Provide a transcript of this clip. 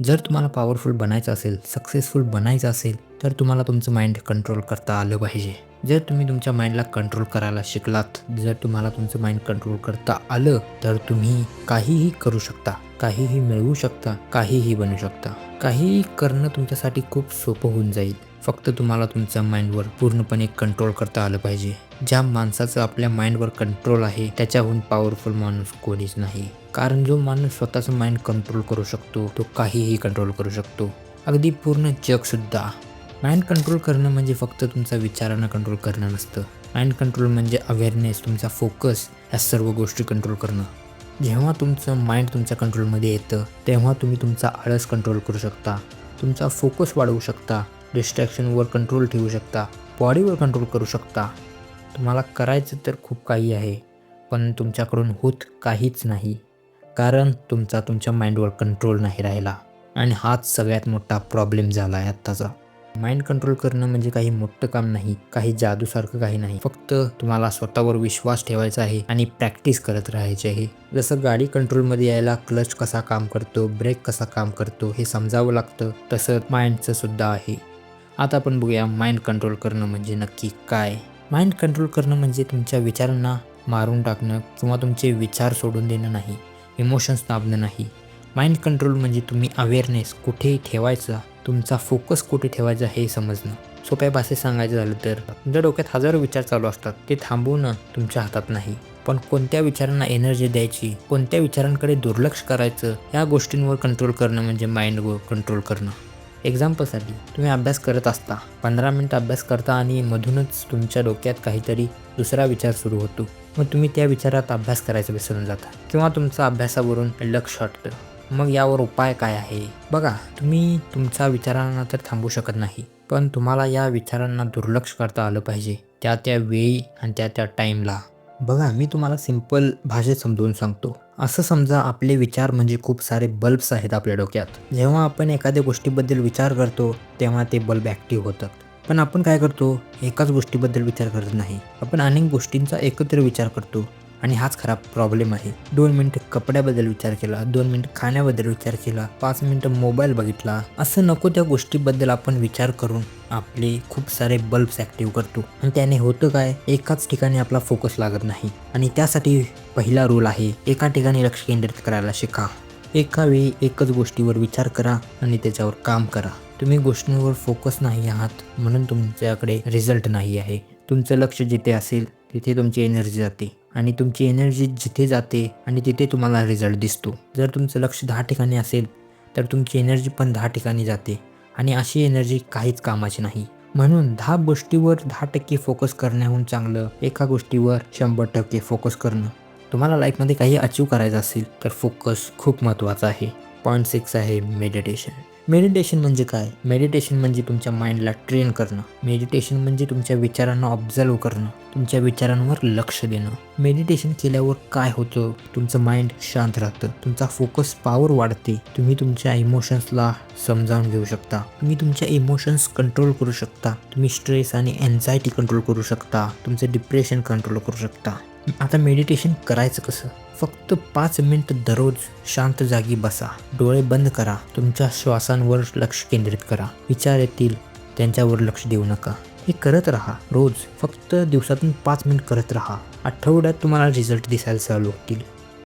जर तुम्हाला पॉवरफुल बनायचं असेल सक्सेसफुल बनायचं असेल तर तुम्हाला तुमचं माइंड कंट्रोल करता आलं पाहिजे. जर तुम्ही तुमच्या माइंडला कंट्रोल करायला शिकलात जर तुम्हाला तुमचं माइंड कंट्रोल करता आलं तर तुम्ही काहीही करू शकता काहीही मिळवू शकता काहीही बनू शकता. काहीही करणं तुमच्यासाठी खूप सोपं होऊन जाईल. फक्त तुम्हाला तुमच्या माइंडवर पूर्णपणे कंट्रोल करता आलं पाहिजे. ज्या माणसाचं आपल्या माइंडवर कंट्रोल आहे त्याच्याहून पॉवरफुल माणूस कोणीच नाही. कारण जो माणूस स्वतःचं माइंड कंट्रोल करू शकतो तो काहीही कंट्रोल करू शकतो. अगदी पूर्ण जगसुद्धा माइंड कंट्रोल करणं म्हणजे फक्त तुमचा विचारांना कंट्रोल करणं नसतं. माइंड कंट्रोल म्हणजे अवेअरनेस तुमचा फोकस या सर्व गोष्टी कंट्रोल करणं. जेव्हा तुमचं माइंड तुमच्या कंट्रोलमध्ये येतं तेव्हा तुम्ही तुमचा आळस कंट्रोल करू शकता. तुमचा फोकस वाढवू शकता. डिस्ट्रॅक्शनवर कंट्रोल ठेवू शकता. बॉडीवर कंट्रोल करू शकता. तुम्हाला करायचं तर खूप काही आहे पण तुमच्याकडून होत काहीच नाही. कारण तुमचा तुमच्या माइंडवर कंट्रोल नाही राहिला. आणि हाच सगळ्यात मोठा प्रॉब्लेम झाला आहे आत्ताचा. माइंड कंट्रोल करणं म्हणजे काही मोठं काम नाही काही जादूसारखं काही नाही. फक्त तुम्हाला स्वतःवर विश्वास ठेवायचा आहे आणि प्रॅक्टिस करत राहायची आहे. जसं गाडी कंट्रोलमध्ये यायला क्लच कसा काम करतो ब्रेक कसा काम करतो हे समजावं लागतं तसं माइंडचं सुद्धा आहे. आता आपण बघूया माइंड कंट्रोल करणं म्हणजे नक्की काय? माइंड कंट्रोल करणं म्हणजे तुमच्या विचारांना मारून टाकणं किंवा तुमचे विचार सोडून देणं नाही. इमोशन्स दाबणं नाही. माइंड कंट्रोल म्हणजे तुम्ही अवेअरनेस कुठे ठेवायचा तुमचा फोकस कुठे ठेवायचा हे समजणं. सोप्या भाषेत सांगायचं झालं तर तुमच्या डोक्यात हजारो विचार चालू असतात. ते थांबवणं तुमच्या हातात नाही. पण कोणत्या विचारांना एनर्जी द्यायची कोणत्या विचारांकडे दुर्लक्ष करायचं या गोष्टींवर कंट्रोल करणं म्हणजे माइंडवर कंट्रोल करणं. एक्झाम्पलसाठी तुम्ही अभ्यास करत असता. पंधरा मिनटं अभ्यास करता आणि मधूनच तुमच्या डोक्यात काहीतरी दुसरा विचार सुरू होतो. मग तुम्ही त्या विचारात अभ्यास करायचं विसरून जाता. किंवा तुमचा अभ्यासावरून लक्ष हटतं. मग यावर उपाय काय आहे? बघा तुम्ही तुमच्या विचारांना तर थांबू शकत नाही. पण तुम्हाला या विचारांना दुर्लक्ष करता आलं पाहिजे. त्या त्या वेळी आणि त्या त्या टाईमला. बघा मी तुम्हाला सिंपल भाषेत समजवून सांगतो. असं समजा आपले विचार म्हणजे खूप सारे बल्ब्स आहेत आपल्या डोक्यात. जेव्हा आपण एखाद्या गोष्टीबद्दल विचार करतो तेव्हा ते बल्ब ॲक्टिव्ह होतात. पण आपण काय करतो? एकाच गोष्टीबद्दल विचार करत नाही. आपण अनेक गोष्टींचा एकत्र विचार करतो आणि हाच खराब प्रॉब्लेम आहे. दोन मिनटं कपड्याबद्दल विचार केला दोन मिनटं खाण्याबद्दल विचार केला पाच मिनटं मोबाईल बघितला असं नको त्या गोष्टीबद्दल आपण विचार करून आपले खूप सारे बल्ब्स ॲक्टिव्ह करतो. आणि त्याने होतं काय? एकाच ठिकाणी आपला फोकस लागत नाही. आणि त्यासाठी पहिला रूल आहे एका ठिकाणी लक्ष केंद्रित करायला शिका. एका वेळी एकच गोष्टीवर विचार करा आणि त्याच्यावर काम करा. तुम्ही गोष्टींवर फोकस नाही आहात म्हणून तुमच्याकडे रिझल्ट नाही आहे. तुमचं लक्ष जिथे असेल तिथे तुमची एनर्जी जाते. आणि तुमची एनर्जी जिथे जाते आणि तिथे तुम्हाला रिझल्ट दिसतो. जर तुमचं लक्ष दहा ठिकाणी असेल तर तुमची एनर्जी पण दहा ठिकाणी जाते. आणि अशी एनर्जी काहीच कामाची नाही. म्हणून दहा गोष्टीवर दहा टक्के फोकस करण्याहून चांगलं एका गोष्टीवर शंभर टक्के फोकस करणं. तुम्हाला लाईफमध्ये काही अचीव करायचं असेल तर फोकस खूप महत्त्वाचा आहे. पॉईंट सिक्स आहे मेडिटेशन मेडिटेशन म्हणजे काय? मेडिटेशन म्हणजे तुमच्या माइंडला ट्रेन करणं. मेडिटेशन म्हणजे तुमच्या विचारांना ऑब्झर्व करणं. तुमच्या विचारांवर लक्ष देणं. मेडिटेशन केल्यावर काय होतं? तुमचं माइंड शांत राहतं. तुमचा फोकस पॉवर वाढते. तुम्ही तुमच्या इमोशन्सला समजावून घेऊ शकता. तुम्ही तुमच्या इमोशन्स कंट्रोल करू शकता. तुम्ही स्ट्रेस आणि एन्झायटी कंट्रोल करू शकता. तुमचं डिप्रेशन कंट्रोल करू शकता. आता मेडिटेशन करायचं कसं? फक्त पाच मिनिट दररोज शांत जागी बसा. डोळे बंद करा. तुमच्या श्वासांवर लक्ष केंद्रित करा. विचार येतील त्यांच्यावर लक्ष देऊ नका. हे करत राहा. रोज फक्त दिवसातून पाच मिनिट करत राहा. आठवड्यात तुम्हाला रिझल्ट दिसायला चालू होतील.